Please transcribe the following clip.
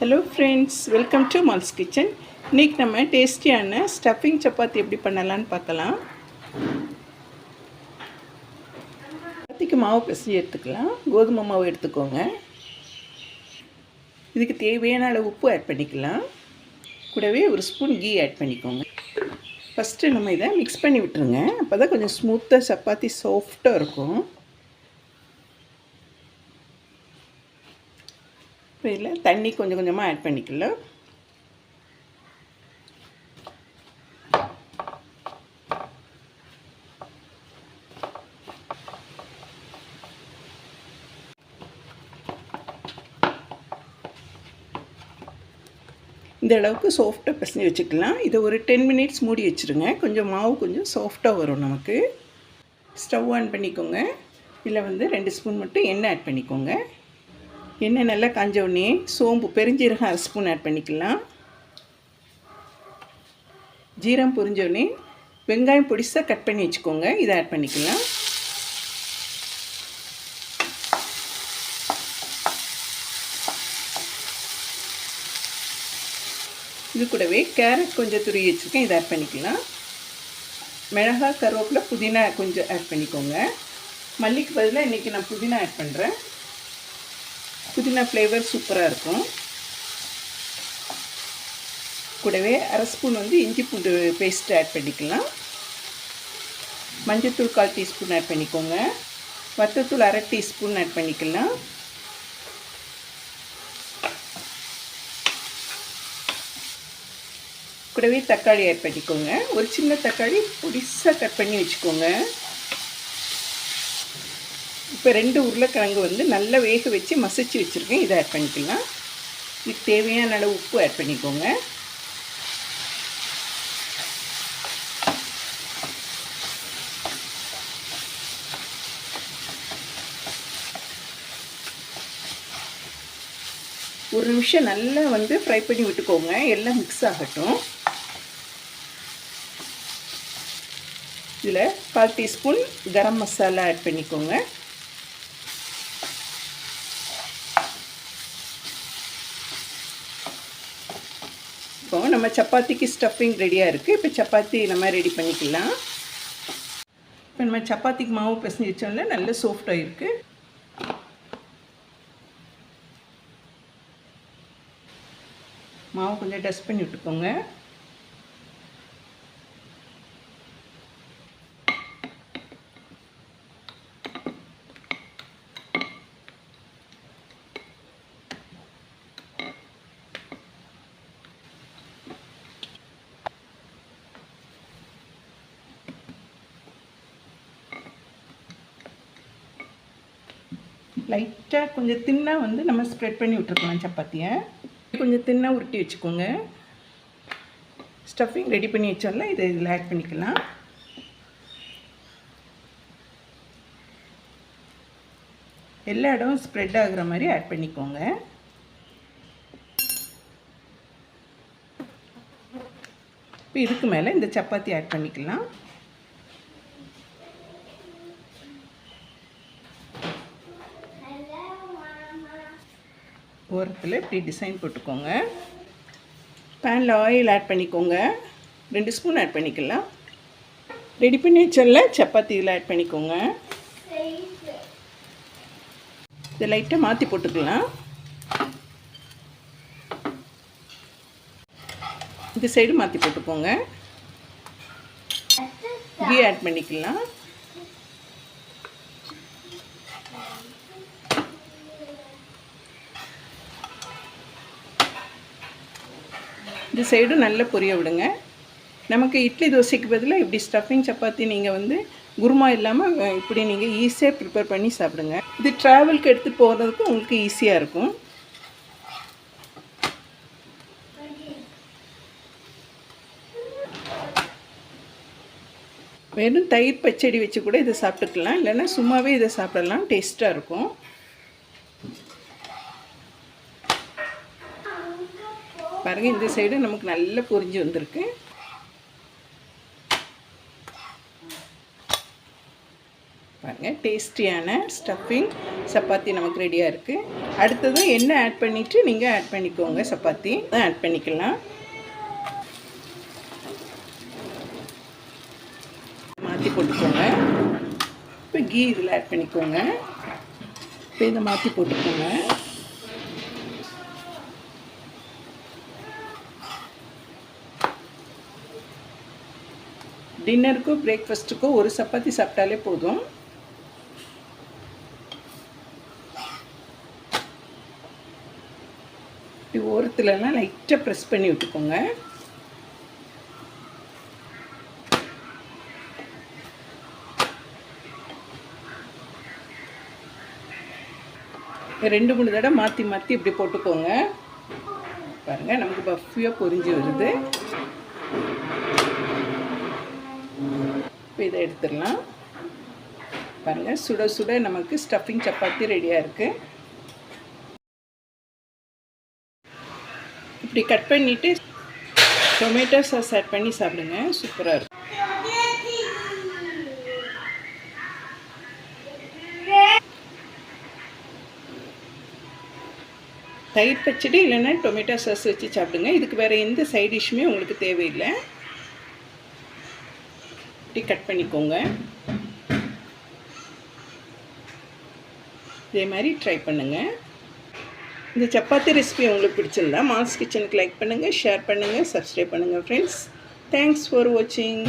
Hello friends welcome to Mals kitchen இன்றைக்கி நம்ம டேஸ்டியான ஸ்டஃபிங் சப்பாத்தி எப்படி பண்ணலான்னு பார்க்கலாம். சப்பாத்திக்கு மாவு பிசைஞ்சு எடுத்துக்கலாம். கோதுமை மாவு எடுத்துக்கோங்க. இதுக்கு தேவையான அளவு உப்பு ஆட் பண்ணிக்கலாம். கூடவே ஒரு ஸ்பூன் கீ ஆட் பண்ணிக்கோங்க. ஃபஸ்ட்டு நம்ம இதை மிக்ஸ் பண்ணி விட்டுருங்க. அப்போ தான் கொஞ்சம் ஸ்மூத்தாக சப்பாத்தி சாஃப்டாக இருக்கும். இப்போ இதில் தண்ணி கொஞ்சம் கொஞ்சமாக ஆட் பண்ணிக்கலாம். இந்த அளவுக்கு சாஃப்டாக பிசைஞ்சு வச்சுக்கலாம். இதை ஒரு டென் மினிட்ஸ் மூடி வச்சுருங்க. கொஞ்சம் மாவு கொஞ்சம் சாஃப்டாக வரும் நமக்கு. ஸ்டவ் ஆன் பண்ணிக்கோங்க. இதில் வந்து ரெண்டு ஸ்பூன் மட்டும் எண்ணெய் ஆட் பண்ணிக்கோங்க. எண்ணெய் நல்லா காஞ்ச உடனே சோம்பு பெருஞ்சீரகம் அரை ஸ்பூன் ஆட் பண்ணிக்கலாம். ஜீரம் பொரிஞ்ச உடனே வெங்காயம் பொடிசாக கட் பண்ணி வச்சுக்கோங்க. இதை ஆட் பண்ணிக்கலாம். இது கூடவே கேரட் கொஞ்சம் துருவி வச்சுருக்கேன். இதை ஆட் பண்ணிக்கலாம். மிளகா கருவேப்பிலை புதினா கொஞ்சம் ஆட் பண்ணிக்கோங்க. மல்லிக்கு பதிலாக இன்றைக்கி நான் புதினா ஆட் பண்ணுறேன் புதினா ஃப்ளேவர் சூப்பராக இருக்கும். கூடவே அரை ஸ்பூன் வந்து இஞ்சி பூண்டு பேஸ்ட் ஆட் பண்ணிக்கலாம். மஞ்சத்தூள் கால் டீஸ்பூன் ஆட் பண்ணிக்கோங்க. வத்தத்தூள் அரை டீஸ்பூன் ஆட் பண்ணிக்கலாம். கூடவே தக்காளி ஆட் பண்ணிக்கோங்க. ஒரு சின்ன தக்காளி பொடிசாக கட் பண்ணி வச்சுக்கோங்க. இப்போ ரெண்டு உருளைக்கிழங்கு வந்து நல்லா வேக வச்சு மசிச்சு வச்சுருக்கேன். இதை ஆட் பண்ணிக்கலாம். இதுக்கு தேவையான அளவு உப்பு ஆட் பண்ணிக்கோங்க. ஒரு நிமிஷம் நல்லா வந்து ஃப்ரை பண்ணி விட்டுக்கோங்க. எல்லாம் மிக்ஸ் ஆகட்டும். இதில் கால் டீஸ்பூன் கரம் மசாலா ஆட் பண்ணிக்கோங்க. இப்போ நம்ம சப்பாத்திக்கு ஸ்டஃபிங் ரெடியாக இருக்குது இப்போ சப்பாத்தி நம்ம ரெடி பண்ணிக்கலாம். இப்போ நம்ம சப்பாத்திக்கு மாவு பிசைஞ்சு வச்சோம்ல நல்ல சாஃப்டாக இருக்குது மாவு கொஞ்சம் டஸ்ட் பண்ணி விட்டுக்கோங்க. லைட்டாக கொஞ்சம் தின்னாக வந்து நம்ம ஸ்ப்ரெட் பண்ணி விட்ருக்கலாம் சப்பாத்தியை. கொஞ்சம் தின்னாக உருட்டி வச்சுக்கோங்க. ஸ்டஃபிங் ரெடி பண்ணி வச்சோம்ல இதை இதில் ஆட் பண்ணிக்கலாம். எல்லா இடமும் ஸ்ப்ரெட் ஆகுற மாதிரி ஆட் பண்ணிக்கோங்க. இப்போ இதுக்கு மேலே இந்த சப்பாத்தி ஆட் பண்ணிக்கலாம். ஓரத்தில் இப்படி டிசைன் போட்டுக்கோங்க. பேனில் ஆயில் ஆட் பண்ணிக்கோங்க. ரெண்டு ஸ்பூன் ஆட் பண்ணிக்கலாம். ரெடி பண்ணி வச்சல சப்பாத்தி இதில் ஆட் பண்ணிக்கோங்க. இதை லைட்டாக மாற்றி போட்டுக்கலாம். இந்த சைடு மாற்றி போட்டுக்கோங்க. கீ ஆட் பண்ணிக்கலாம். இந்த சைடும் நல்லா பொரிய விடுங்க. நமக்கு இட்லி தோசைக்கு பதிலாக இப்படி ஸ்டஃபிங் சப்பாத்தி நீங்கள் வந்து குருமா இல்லாமல் இப்படி நீங்கள் ஈஸியாக ப்ரிப்பேர் பண்ணி சாப்பிடுங்க. இது ட்ராவலுக்கு எடுத்துகிட்டு போகிறதுக்கு உங்களுக்கு ஈஸியாக இருக்கும். வெறும் தயிர் பச்சடி வச்சு கூட இதை சாப்பிட்டுக்கலாம். இல்லைன்னா சும்மாவே இதை சாப்பிடலாம். டேஸ்ட்டாக இருக்கும். பாருங்கள் இந்த சைடு நமக்கு நல்லா பொரிஞ்சு வந்திருக்கு. பாருங்கள் டேஸ்டியான ஸ்டஃபிங் சப்பாத்தி நமக்கு ரெடியாக இருக்குது அடுத்தது என்ன ஆட் பண்ணிவிட்டு நீங்கள் ஆட் பண்ணிக்கோங்க சப்பாத்தி. ஆட் பண்ணிக்கலாம். மாற்றி போட்டுக்கோங்க. இப்போ கீ இதில் ஆட் பண்ணிக்கோங்க. இப்போ இதை மாற்றி போட்டுக்கோங்க. டின்னருக்கும் பிரேக்ஃபாஸ்ட்டுக்கும் ஒரு சப்பாத்தி சாப்பிட்டாலே போதும். இப்படி ஓரத்துலலாம் லைட்டாக ப்ரெஸ் பண்ணி விட்டுக்கோங்க. ரெண்டு மூணு தடவை மாற்றி மாற்றி இப்படி போட்டுக்கோங்க. பாருங்கள் நமக்கு பஃபியாக பொரிஞ்சு வருது. இப்போ இதை எடுத்துடலாம். பாருங்கள் சுட சுட நமக்கு ஸ்டஃபிங் சப்பாத்தி ரெடியாக இருக்குது இப்படி கட் பண்ணிவிட்டு டொமேட்டோ சாஸ் ஆட் பண்ணி சாப்பிடுங்க. சூப்பராக இருக்கும். தயிர் பச்சடி இல்லைன்னா டொமேட்டோ சாஸ் வச்சு சாப்பிடுங்க. இதுக்கு வேறு எந்த சைட் டிஷ்ஷுமே உங்களுக்கு தேவையில்லை. வெட்டி கட் பண்ணிக்கோங்க. இதே மாதிரி ட்ரை பண்ணுங்கள் இந்த சப்பாத்தி ரெசிபி உங்களுக்கு பிடிச்சிருந்தா மாஸ் கிச்சனுக்கு லைக் பண்ணுங்கள் ஷேர் பண்ணுங்கள் சப்ஸ்கிரைப் பண்ணுங்கள் ஃப்ரெண்ட்ஸ் தேங்க்ஸ் ஃபார் வாட்சிங்